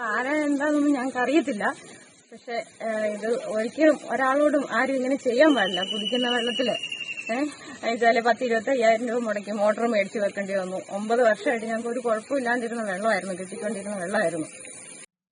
അപ്പൊ ആരാ എന്താണെന്നൊന്നും ഞങ്ങൾക്ക് അറിയത്തില്ല പക്ഷെ ഇത് ഒരിക്കലും ഒരാളോടും ആരും ഇങ്ങനെ ചെയ്യാൻ പാടില്ല കുടിക്കുന്ന വെള്ളത്തിൽ. ഏഹ് പത്ത് ഇരുപത്തി അയ്യായിരം രൂപ മുടക്കി മോട്ടോർ മേടിച്ച് വെക്കേണ്ടി വന്നു. ഒമ്പത് വർഷമായിട്ട് ഞങ്ങൾക്ക് ഒരു കുഴപ്പമില്ലാണ്ടിരുന്ന വെള്ളമായിരുന്നു കിട്ടിക്കൊണ്ടിരുന്ന വെള്ളമായിരുന്നു.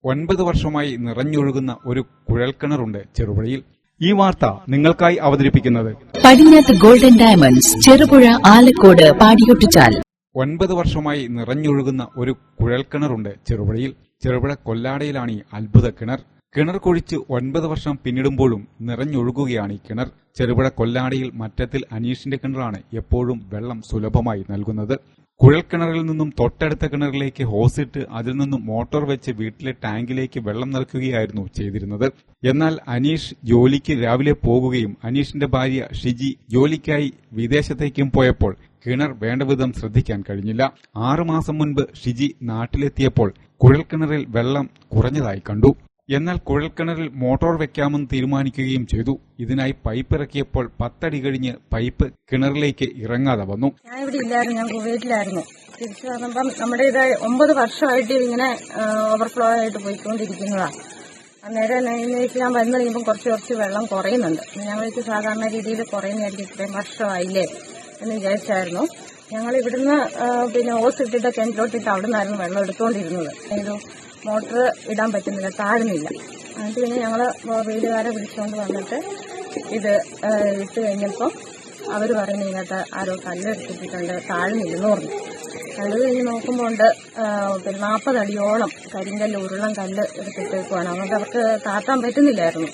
ഒൻപത് വർഷമായി നിറഞ്ഞൊഴുകുന്ന ഒരു കുഴൽക്കിണറുണ്ട് ചെറുപുഴയിൽ. ഈ വാർത്ത നിങ്ങൾക്കായി അവതരിപ്പിക്കുന്നത്. പടിഞ്ഞാത്ത് ഗോൾഡൻ ഡയമണ്ട്സ് ചെറുപുഴ ആലക്കോട് പാടിയൊട്ടിച്ചാൽ. ഒൻപത് വർഷമായി നിറഞ്ഞൊഴുകുന്ന ഒരു കുഴൽക്കിണറുണ്ട് ചെറുപുഴയിൽ. ചെറുപുഴ കൊല്ലാടയിലാണ് ഈ അത്ഭുത കിണർ. കിണർ കുഴിച്ച് ഒൻപത് വർഷം പിന്നിടുമ്പോഴും നിറഞ്ഞൊഴുകുകയാണ് ഈ കിണർ. ചെറുപുഴ കൊല്ലാടയിൽ മറ്റത്തിൽ അനീഷിന്റെ കിണറാണ് എപ്പോഴും വെള്ളം സുലഭമായി നൽകുന്നത്. കുഴൽക്കിണറിൽ നിന്നും തൊട്ടടുത്ത കിണറിലേക്ക് ഹോസിട്ട് അതിൽ നിന്നും മോട്ടോർ വെച്ച് വീട്ടിലെ ടാങ്കിലേക്ക് വെള്ളം നിറക്കുകയായിരുന്നു ചെയ്തിരുന്നത്. എന്നാൽ അനീഷ് ജോലിക്ക് രാവിലെ പോകുകയും അനീഷിന്റെ ഭാര്യ ഷിജി ജോലിക്കായി വിദേശത്തേക്കും പോയപ്പോൾ കിണർ വേണ്ടവിധം ശ്രദ്ധിക്കാൻ കഴിഞ്ഞില്ല. ആറുമാസം മുൻപ് ഷിജി നാട്ടിലെത്തിയപ്പോൾ കുഴൽക്കിണറിൽ വെള്ളം കുറഞ്ഞതായി കണ്ടു. എന്നാൽ കുഴൽക്കിണറിൽ മോട്ടോർ വെക്കാമെന്ന് തീരുമാനിക്കുകയും ചെയ്തു. ഇതിനായി പൈപ്പ് ഇറക്കിയപ്പോൾ പത്തടി കഴിഞ്ഞ് പൈപ്പ് കിണറിലേക്ക് ഇറങ്ങാതെ വന്നു. ഞാൻ ഇവിടെ ഇല്ലായിരുന്നു ഞാൻ കുവൈറ്റിലായിരുന്നു തിരിച്ചു വന്നപ്പം നമ്മുടെ ഇത് ഒമ്പത് വർഷമായിട്ട് ഇങ്ങനെ ഓവർഫ്ലോ ആയിട്ട് പോയിക്കൊണ്ടിരിക്കുന്നതാണ് അന്നേരം ഇന്നേക്ക് ഞാൻ വന്നു കഴിയുമ്പോൾ കുറച്ച് കുറച്ച് വെള്ളം കുറയുന്നുണ്ട്. ഞങ്ങൾക്ക് സാധാരണ രീതിയിൽ കുറയുന്നതായിരിക്കും ഇത്രയും വർഷമായില്ലേ എന്ന് വിചാരിച്ചായിരുന്നു. ഞങ്ങൾ ഇവിടുന്ന് പിന്നെ ഓസ് ഇട്ടിട്ട് കിണറ്റിലോട്ടിട്ട് അവിടെ നിന്നായിരുന്നു വെള്ളം എടുത്തുകൊണ്ടിരുന്നത് ഇത് മോട്ടർ ഇടാൻ പറ്റുന്നില്ല താഴുന്നില്ല. എന്നിട്ട് പിന്നെ ഞങ്ങൾ വീടുകാരെ വിളിച്ചുകൊണ്ട് വന്നിട്ട് ഇത് ഇട്ട് കഴിഞ്ഞപ്പോൾ അവർ പറയുന്നത് ഇതിനകത്ത് ആരോ കല്ലെടുത്തിട്ടുണ്ട് താഴ്ന്നില്ലെന്ന് പറഞ്ഞു. കല്ല് കഴിഞ്ഞ് നോക്കുമ്പോൾ ഉണ്ട് പിന്നെ നാൽപ്പതടിയോളം കരിങ്കല്ല് ഉരുളം കല്ല് എടുത്തിട്ടേക്കുവാണ് അതുകൊണ്ട് അവർക്ക് താത്താൻ പറ്റുന്നില്ലായിരുന്നു.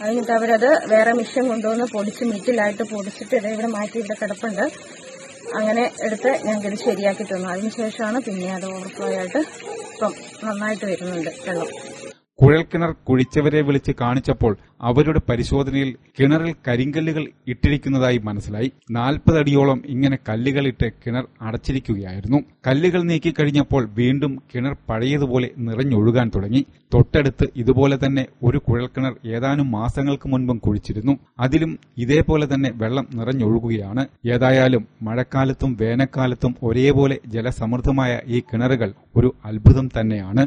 കഴിഞ്ഞിട്ട് അവരത് വേറെ മിഷ്യൻ കൊണ്ടുവന്ന് പൊടിച്ച് മിറ്റിലായിട്ട് പൊടിച്ചിട്ട് ഇത് ഇവിടെ മാറ്റി ഇവിടെ കിടപ്പുണ്ട്. അങ്ങനെ എടുത്ത് ഇത് ശരിയാക്കി തന്നു. അതിനുശേഷമാണ് പിന്നെ അത് ഓവർഫ്ലോ ആയിട്ട് ഇപ്പം നന്നായിട്ട് വരുന്നുണ്ട് വെള്ളം. കുഴൽക്കിണർ കുഴിച്ചവരെ വിളിച്ച് കാണിച്ചപ്പോൾ അവരുടെ പരിശോധനയിൽ കിണറിൽ കരിങ്കല്ലുകൾ ഇട്ടിരിക്കുന്നതായി മനസ്സിലായി. നാൽപ്പതടിയോളം ഇങ്ങനെ കല്ലുകളിട്ട് കിണർ അടച്ചിരിക്കുകയായിരുന്നു. കല്ലുകൾ നീക്കിക്കഴിഞ്ഞപ്പോൾ വീണ്ടും കിണർ പഴയതുപോലെ നിറഞ്ഞൊഴുകാൻ തുടങ്ങി. തൊട്ടടുത്ത് ഇതുപോലെ തന്നെ ഒരു കുഴൽക്കിണർ ഏതാനും മാസങ്ങൾക്ക് മുൻപും കുഴിച്ചിരുന്നു. അതിലും ഇതേപോലെ തന്നെ വെള്ളം നിറഞ്ഞൊഴുകുകയാണ്. ഏതായാലും മഴക്കാലത്തും വേനൽക്കാലത്തും ഒരേപോലെ ജലസമൃദ്ധമായ ഈ കിണറുകൾ ഒരു അത്ഭുതം തന്നെയാണ്.